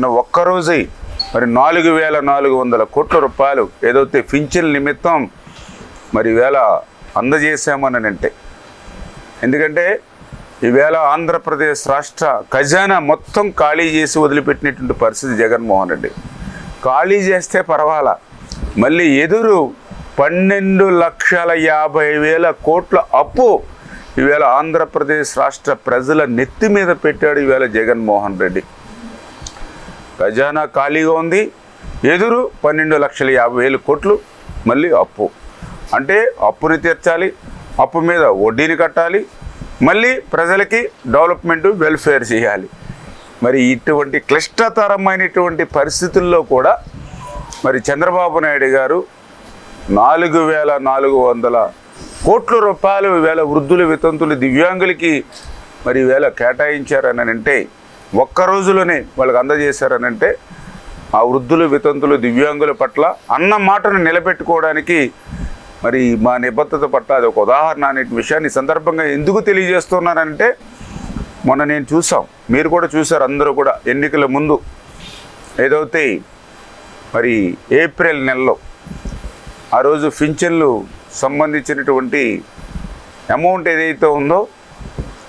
నిన్న ఒక్కరోజే మరి నాలుగు వేల నాలుగు వందల కోట్ల రూపాయలు ఏదైతే పింఛన్ నిమిత్తం మరి వేళ అందజేశామని అంటే. ఎందుకంటే ఈవేళ ఆంధ్రప్రదేశ్ రాష్ట్ర ఖజానా మొత్తం ఖాళీ చేసి వదిలిపెట్టినటువంటి పరిస్థితి జగన్మోహన్ రెడ్డి. ఖాళీ చేస్తే పర్వాలా. మళ్ళీ ఎదురు పన్నెండు లక్షల యాభై వేల కోట్ల అప్పు ఈవేళ ఆంధ్రప్రదేశ్ రాష్ట్ర ప్రజల నెత్తి మీద పెట్టాడు ఈవేళ జగన్మోహన్ రెడ్డి. ఖజానా ఖాళీగా ఉంది. ఎదురు పన్నెండు లక్షల యాభై వేల కోట్లు మళ్ళీ అప్పు. అంటే అప్పుని తీర్చాలి అప్పు మీద వడ్డీని కట్టాలి మళ్ళీ ప్రజలకి డెవలప్మెంట్ వెల్ఫేర్ చేయాలి. మరి ఇటువంటి క్లిష్టతరమైనటువంటి పరిస్థితుల్లో కూడా మరి చంద్రబాబు నాయుడు గారు నాలుగు వేల నాలుగు వందల కోట్ల రూపాయలు వేల వృద్ధులు వితంతులు దివ్యాంగులకి మరి వేళ కేటాయించారని అంటే ఒక్క రోజులోనే వాళ్ళకి అందజేశారనంటే ఆ వృద్ధులు వితంతులు దివ్యాంగుల పట్ల అన్న మాటను నిలబెట్టుకోవడానికి మరి మా నిబద్ధత పట్ల అది ఒక ఉదాహరణ అనే విషయాన్ని సందర్భంగా ఎందుకు తెలియజేస్తున్నానంటే మొన్న నేను చూసాం మీరు కూడా చూసారు అందరూ కూడా ఎన్నికల ముందు. ఏదైతే మరి ఏప్రిల్ నెలలో ఆ రోజు ఫించన్లు సంబంధించినటువంటి అమౌంట్ ఏదైతే ఉందో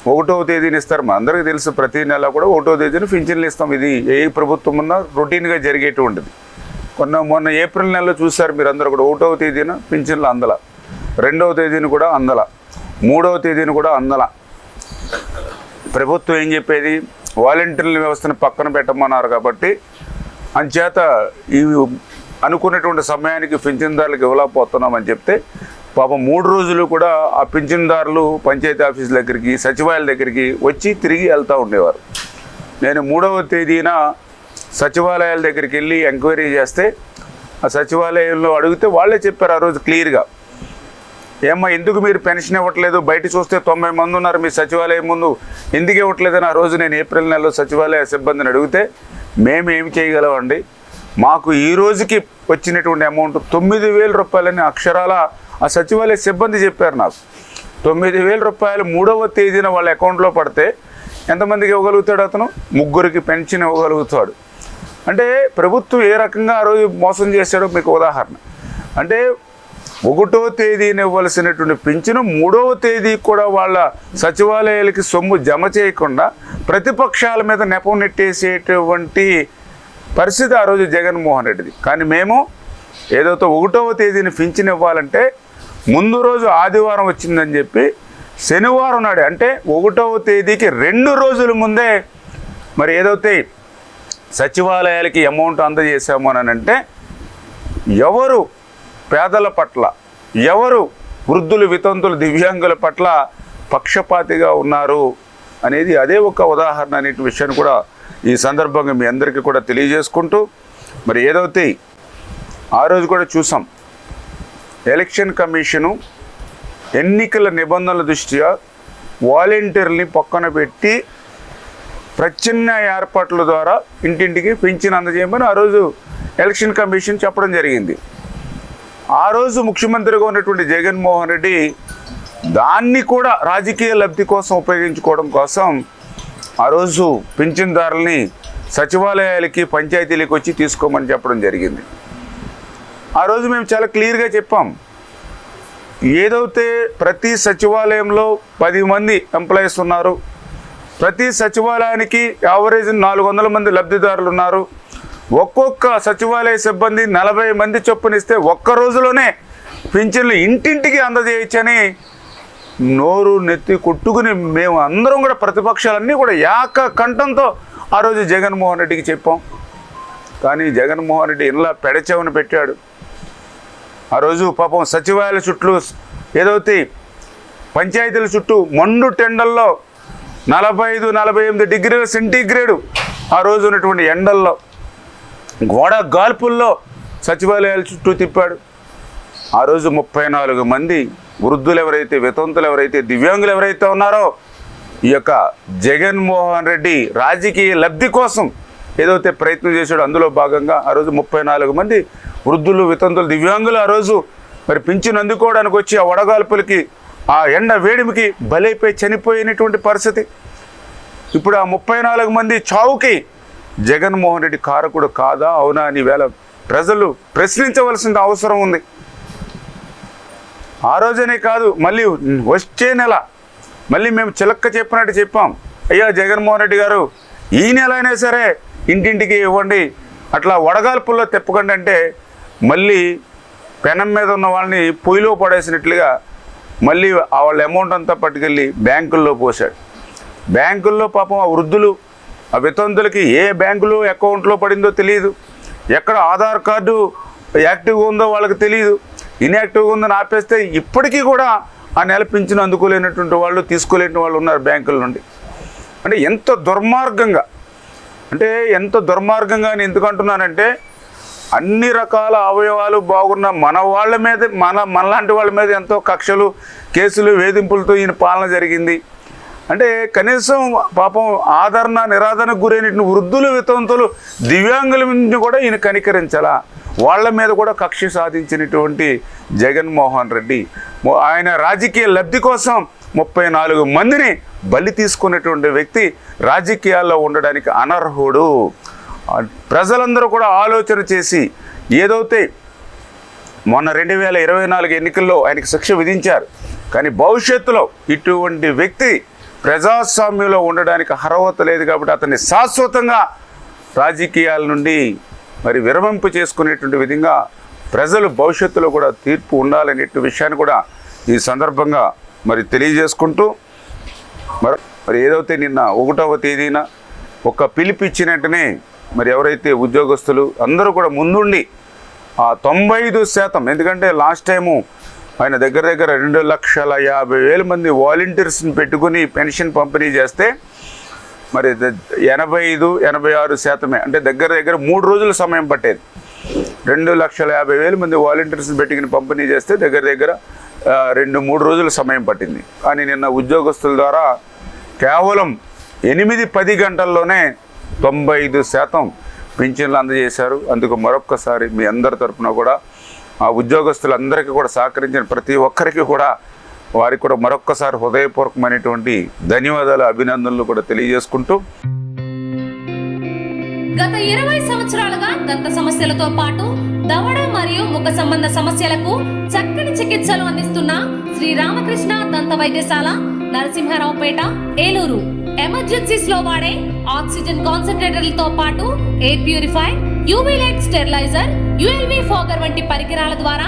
ఒకటవ తేదీని ఇస్తారు. మా అందరికీ తెలుసు ప్రతి నెల కూడా ఒకటో తేదీని పింఛన్లు ఇస్తాం. ఇది ఏ ప్రభుత్వం ఉన్నా రొటీన్గా జరిగేటువంటిది. కొన్న మొన్న ఏప్రిల్ నెలలో చూశారు మీరు అందరూ కూడా. ఒకటవ తేదీన పింఛన్లు అందల. రెండవ తేదీని కూడా అందల. మూడవ తేదీని కూడా అందల. ప్రభుత్వం ఏం చెప్పేది? వాలంటీర్ల వ్యవస్థను పక్కన పెట్టమన్నారు కాబట్టి అంచేత ఈ అనుకున్నటువంటి సమయానికి పింఛన్దారులకు ఇవ్వలేకపోతున్నామని చెప్తే పాపం మూడు రోజులు కూడా ఆ పింఛన్దారులు పంచాయతీ ఆఫీస్ దగ్గరికి సచివాలయాల దగ్గరికి వచ్చి తిరిగి వెళ్తూ ఉండేవారు. నేను మూడవ తేదీన సచివాలయాల దగ్గరికి వెళ్ళి ఎంక్వైరీ చేస్తే ఆ సచివాలయంలో అడిగితే వాళ్ళే చెప్పారు ఆ రోజు క్లియర్గా. ఏమ్మా ఎందుకు మీరు పెన్షన్ ఇవ్వట్లేదు? బయట చూస్తే తొంభై మంది ఉన్నారు మీ సచివాలయం ముందు. ఎందుకు ఇవ్వట్లేదని ఆ రోజు నేను ఏప్రిల్ నెలలో సచివాలయ సిబ్బందిని అడిగితే మేము ఏమి చేయగలమండి? మాకు ఈ రోజుకి వచ్చినటువంటి అమౌంట్ తొమ్మిది వేల రూపాయలని అక్షరాల ఆ సచివాలయ సిబ్బంది చెప్పారు నాకు. తొమ్మిది వేల రూపాయలు మూడవ తేదీన వాళ్ళ అకౌంట్లో పడితే ఎంతమందికి ఇవ్వగలుగుతాడు అతను? ముగ్గురికి పెన్షన్ ఇవ్వగలుగుతాడు. అంటే ప్రభుత్వం ఏ రకంగా ఆ రోజు మోసం చేశాడో మీకు ఉదాహరణ. అంటే ఒకటో తేదీన ఇవ్వాల్సినటువంటి పింఛను మూడవ తేదీ కూడా వాళ్ళ సచివాలయాలకి సొమ్ము జమ చేయకుండా ప్రతిపక్షాల మీద నెపం నెట్టేసేటువంటి పరిస్థితి ఆ రోజు జగన్మోహన్ రెడ్డిది. కానీ మేము ఏదైతే ఒకటవ తేదీని పింఛన్ ఇవ్వాలంటే ముందు రోజు ఆదివారం వచ్చిందని చెప్పి శనివారం నాడు అంటే ఒకటవ తేదీకి రెండు రోజుల ముందే మరి ఏదైతే సచివాలయాలకి అమౌంట్ అందజేసాము అని అంటే ఎవరు పేదల పట్ల ఎవరు వృద్ధులు వితంతులు దివ్యాంగుల పట్ల పక్షపాతిగా ఉన్నారు అనేది అదే ఒక ఉదాహరణ అనే విషయాన్ని కూడా ఈ సందర్భంగా మీ అందరికీ కూడా తెలియజేసుకుంటూ మరి ఏదైతే ఆ రోజు కూడా చూసాం ఎలక్షన్ కమిషను ఎన్నికల నిబంధనల దృష్ట్యా వాలంటీర్ని పక్కన పెట్టి ప్రత్యామ్నాయ ఏర్పాట్ల ద్వారా ఇంటింటికి పెంచిన అందజేయమని ఆ రోజు ఎలక్షన్ కమిషన్ చెప్పడం జరిగింది. ఆ రోజు ముఖ్యమంత్రిగా ఉన్నటువంటి జగన్మోహన్ రెడ్డి దాన్ని కూడా రాజకీయ లబ్ధి కోసం ఉపయోగించుకోవడం కోసం ఆ రోజు పింఛన్దారుల్ని సచివాలయాలకి పంచాయతీలకు వచ్చి తీసుకోమని చెప్పడం జరిగింది. ఆ రోజు మేము చాలా క్లియర్గా చెప్పాం. ఏదైతే ప్రతి సచివాలయంలో పది మంది ఎంప్లాయీస్ ఉన్నారు ప్రతి సచివాలయానికి యావరేజ్ నాలుగు వందల మంది లబ్ధిదారులు ఉన్నారు. ఒక్కొక్క సచివాలయ సిబ్బంది నలభై మంది చొప్పున ఇస్తే ఒక్క రోజులోనే పింఛన్లు ఇంటింటికి అందజేయచ్చని నోరు నెత్తి కొట్టుకుని మేము అందరం కూడా ప్రతిపక్షాలన్నీ కూడా యాక కంఠంతో ఆ రోజు జగన్మోహన్ రెడ్డికి చెప్పాం. కానీ జగన్మోహన్ రెడ్డి ఇంట్లో పెడచెవును పెట్టాడు. ఆ రోజు పాపం సచివాలయాల చుట్టూ ఏదైతే పంచాయతీల చుట్టూ మండు టెండల్లో నలభై ఐదు నలభై ఎనిమిది డిగ్రీల సెంటీగ్రేడు ఆ రోజు ఉన్నటువంటి ఎండల్లో గోడ గాల్పుల్లో సచివాలయాల చుట్టూ తిప్పాడు. ఆ రోజు ముప్పై నాలుగు మంది వృద్ధులు ఎవరైతే వితంతులు ఎవరైతే దివ్యాంగులు ఎవరైతే ఉన్నారో ఈ యొక్క జగన్మోహన్ రెడ్డి రాజకీయ లబ్ధి కోసం ఏదైతే ప్రయత్నం చేశాడో అందులో భాగంగా ఆ రోజు ముప్పై నాలుగు మంది వృద్ధులు వితంతులు దివ్యాంగులు ఆ రోజు మరి పింఛను అందుకోవడానికి వచ్చి ఆ వడగాల్పులకి ఆ ఎండ వేడిమికి బలైపోయి చనిపోయినటువంటి పరిస్థితి. ఇప్పుడు ఆ ముప్పై నాలుగు మంది చావుకి జగన్మోహన్ రెడ్డి కారకుడు కాదా? అవునా అని వేళ ప్రజలు ప్రశ్నించవలసిన అవసరం ఉంది. ఆ రోజనే కాదు మళ్ళీ వచ్చే నెల మళ్ళీ మేము చిలక్క చెప్పినట్టు చెప్పాం. అయ్యా జగన్మోహన్ రెడ్డి గారు ఈ నెల అయినా సరే ఇంటింటికి ఇవ్వండి. అట్లా వడగాల్పుల్లో తిప్పకండి అంటే మళ్ళీ పెనం మీద ఉన్న వాళ్ళని పొయ్యిలో పడేసినట్లుగా మళ్ళీ ఆ వాళ్ళ అమౌంట్ అంతా పట్టుకెళ్ళి బ్యాంకుల్లో పోసాడు బ్యాంకుల్లో పాపం ఆ వృద్ధులు ఆ వితంతులకి ఏ బ్యాంకులో అకౌంట్లో పడిందో తెలియదు ఎక్కడ ఆధార్ కార్డు యాక్టివ్గా ఉందో వాళ్ళకి తెలియదు ఇన్యాక్టివ్గా ఉందని ఆపేస్తే ఇప్పటికీ కూడా ఆ నెల పింఛను అందుకోలేనటువంటి వాళ్ళు తీసుకోలేని వాళ్ళు ఉన్నారు బ్యాంకుల నుండి. అంటే ఎంత దుర్మార్గంగా అంటే ఎంత దుర్మార్గంగా నేను ఎందుకు అంటున్నానంటే అన్ని రకాల అవయవాలు బాగున్న మన వాళ్ళ మీద మన మనలాంటి వాళ్ళ మీద ఎంతో కక్షలు కేసులు వేధింపులతో ఈయన పాలన జరిగింది. అంటే కనీసం పాపం ఆదరణ నిరాదరణకు గురైన వృద్ధులు వితంతులు దివ్యాంగుల నుంచి కూడా ఈయన కనికరించాలా. వాళ్ళ మీద కూడా కక్ష సాధించినటువంటి జగన్మోహన్ రెడ్డి ఆయన రాజకీయ లబ్ధి కోసం ముప్పై నాలుగు మందిని బలి తీసుకున్నటువంటి వ్యక్తి రాజకీయాల్లో ఉండడానికి అనర్హుడు. ప్రజలందరూ కూడా ఆలోచన చేసి ఏదైతే మొన్న రెండు వేల ఇరవై నాలుగు ఎన్నికల్లో ఆయనకు శిక్ష విధించారు కానీ భవిష్యత్తులో ఇటువంటి వ్యక్తి ప్రజాస్వామ్యంలో ఉండడానికి అర్హత లేదు కాబట్టి అతన్ని శాశ్వతంగా రాజకీయాల నుండి మరి విరమింపు చేసుకునేటువంటి విధంగా ప్రజలు భవిష్యత్తులో కూడా తీర్పు ఉండాలనేటువంటి విషయాన్ని కూడా ఈ సందర్భంగా మరి తెలియజేసుకుంటూ మరి మరి ఏదైతే నిన్న ఒకటవ తేదీన ఒక పిలుపు వెంటనే మరి ఎవరైతే ఉద్యోగస్తులు అందరూ కూడా ముందుండి ఆ తొంభై ఐదు శాతం ఎందుకంటే లాస్ట్ టైము ఆయన దగ్గర దగ్గర రెండు లక్షల యాభై వేల మంది వాలంటీర్స్ని పెట్టుకుని పెన్షన్ పంపిణీ చేస్తే మరి ద- ఎనభై ఐదు ఎనభై ఆరు శాతమే. అంటే దగ్గర దగ్గర మూడు రోజుల సమయం పట్టేది. రెండు లక్షల యాభై వేల మంది వాలంటీర్స్ని పెట్టుకుని పంపిణీ చేస్తే దగ్గర దగ్గర రెండు మూడు రోజుల సమయం పట్టింది. కానీ నిన్న ఉద్యోగస్తుల ద్వారా కేవలం ఎనిమిది పది గంటల్లోనే తొంభై ఐదు శాతం పింఛన్లు అందజేశారు. అందుకు మరొక్కసారి మీ అందరి తరఫున కూడా ఆ ఉద్యోగస్తులందరికీ కూడా సహకరించిన ప్రతి ఒక్కరికి కూడా వారికి కూడా మరొక్కసారి హృదయపూర్వకమైనటువంటి ధన్యవాదాలు అభినందనలు కూడా తెలియజేసుకుంటూ. గత ఇరవై సంవత్సరాలుగా దంత సమస్యలతో పాటు దవడ మరియు ముఖ సంబంధ సమస్యలకు చక్కని చికిత్సలు అందిస్తున్న శ్రీ రామకృష్ణ దంత వైద్యశాల నరసింహారావుపేట ఏలూరు. ఎమర్జెన్సీస్లో వాడే ఆక్సిజన్ కాన్సన్ట్రేటర్లతో పాటు air purify UV light steriliser ULV fogger వంటి పరికరాల ద్వారా